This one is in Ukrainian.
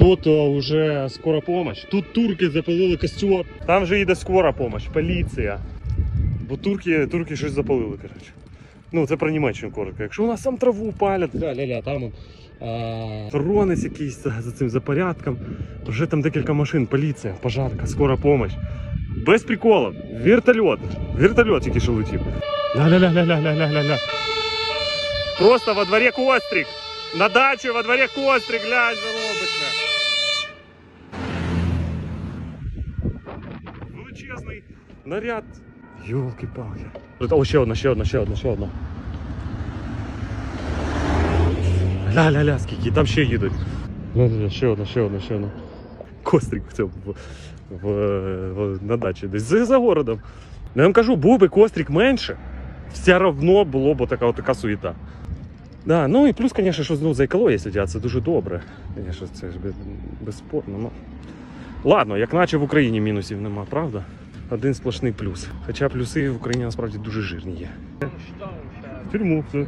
Тут вже скора помощь. Тут турки запалили костер. Там же їде скора помощь, поліція. Бо турки, турки щось запалили, коротше. Ну, це про Німеччину коротко. Якщо у нас там траву палять, ля-ля-ля, там он, а, якийсь за, за цим за порядком. Вже там декілька машин, поліція, пожарка, скора помощь. Без приколів. Вертольот. Вертольот тільки що летів. Ля-ля-ля-ля-ля-ля-ля-ля. Просто во дворі кострик. На дачі во дворі кострик, глянь, що робиться. Величезний наряд. Йолки-палки. О, ще одна, ще одна, ще одна, ще одна. Ля-ля-ля, скільки, там ще їдуть. Ще одна, ще одна, ще одна. Кострик в цьому в, в, в, на дачі, десь за, за городом. Ну, я вам кажу, був би кострик менше, все равно було б така, така суєта. Да, ну і плюс, звісно, що ну, за екологію сидять, це дуже добре. Звісно, це ж безспорно. Ну. Ладно, як наче в Україні мінусів нема, правда? Один сплошний плюс. Хоча плюси в Україні насправді дуже жирні є. В тюрму, все.